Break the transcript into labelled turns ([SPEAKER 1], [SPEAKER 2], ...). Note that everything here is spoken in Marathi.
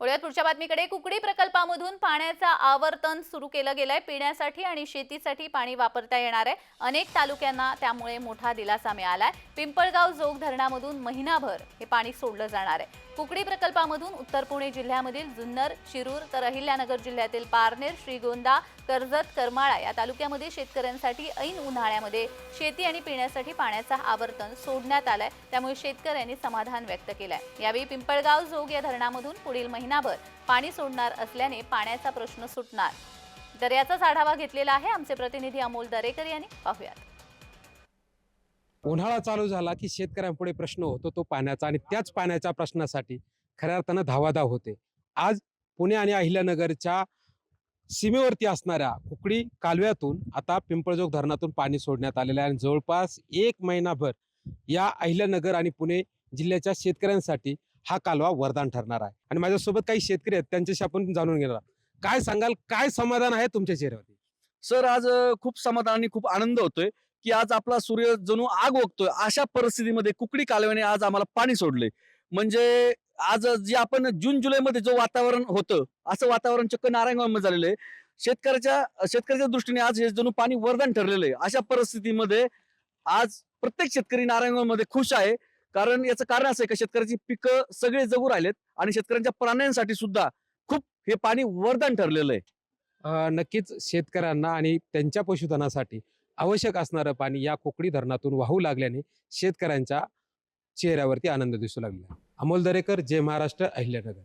[SPEAKER 1] पुढच्या बातमीकडे. कुकडी प्रकल्पामधून पाण्याचा आवर्तन सुरू केलं गेलंय. पिण्यासाठी आणि शेतीसाठी पाणी वापरता येणार आहे. अनेक तालुक्यांना त्यामुळे मोठा दिलासा मिळालाय. पिंपळगाव जोग धरणामधून महिनाभर हे पाणी सोडलं जाणार आहे. कुकडी प्रकल्पामधून उत्तर पुणे जिल्ह्यामधील जुन्नर शिरूर तर अहिल्यानगर जिल्ह्यातील पारनेर श्रीगोंदा कर्जत करमाळा या तालुक्यामध्ये शेतकऱ्यांसाठी ऐन उन्हाळ्यामध्ये शेती आणि पिण्यासाठी पाण्याचा आवर्तन सोडण्यात आलाय. त्यामुळे शेतकऱ्यांनी समाधान व्यक्त केलंय. यावेळी पिंपळगाव जोग या धरणामधून पुढील महिनाभर पाणी सोडणार असल्याने पाण्याचा प्रश्न सुटणार. तर याचाच आढावा घेतलेला आहे आमचे प्रतिनिधी अमोल दरेकर यांनी. पाहूयात.
[SPEAKER 2] उन्हाळा चालू झाला की शेतकऱ्यांपुढे प्रश्न होतो तो पाण्याचा आणि त्याच पाण्याच्या प्रश्नासाठी खऱ्या अर्थानं धावाधाव होते. आज पुणे आणि अहिल्यानगरच्या सीमेवरती असणाऱ्या कुकडी कालव्यातून आता पिंपळजोग धरणातून पाणी सोडण्यात आलेलं आहे आणि जवळपास एक महिनाभर या अहिल्यानगर आणि पुणे जिल्ह्याच्या शेतकऱ्यांसाठी हा कालवा वरदान ठरणार आहे. आणि माझ्यासोबत काही शेतकरी आहेत त्यांच्याशी आपण जाणून घेणार काय सांगाल काय समाधान आहे तुमच्या चेहऱ्यावरती?
[SPEAKER 3] सर आज खूप समाधान आणि खूप आनंद होतोय की आज आपला सूर्य जणू आग ओकतोय अशा परिस्थितीमध्ये कुकडी कालव्याने आज आम्हाला पाणी सोडले म्हणजे आज जे आपण जून जुलै मध्ये जो वातावरण होतं असं वातावरण चक्क नारायणगावमध्ये झालेलं आहे. शेतकऱ्याच्या शेतकऱ्याच्या दृष्टीने आज हे जणू पाणी वरदान ठरलेलं आहे. अशा परिस्थितीमध्ये आज प्रत्येक शेतकरी नारायणगावमध्ये खुश आहे. कारण याचं कारण असं आहे का शेतकऱ्याची पिकं सगळे जगू राहिलेत आणि शेतकऱ्यांच्या प्राण्यांसाठी सुद्धा खूप हे पाणी वरदान ठरलेलं आहे.
[SPEAKER 2] नक्कीच शेतकऱ्यांना आणि त्यांच्या पशुधनासाठी आवश्यक असणारं पाणी या कोकडी धरणातून वाहू लागल्याने शेतकऱ्यांच्या चेहऱ्यावरती आनंद दिसू लागला. अमोल दरेकर जय महाराष्ट्र अहिल्यानगर.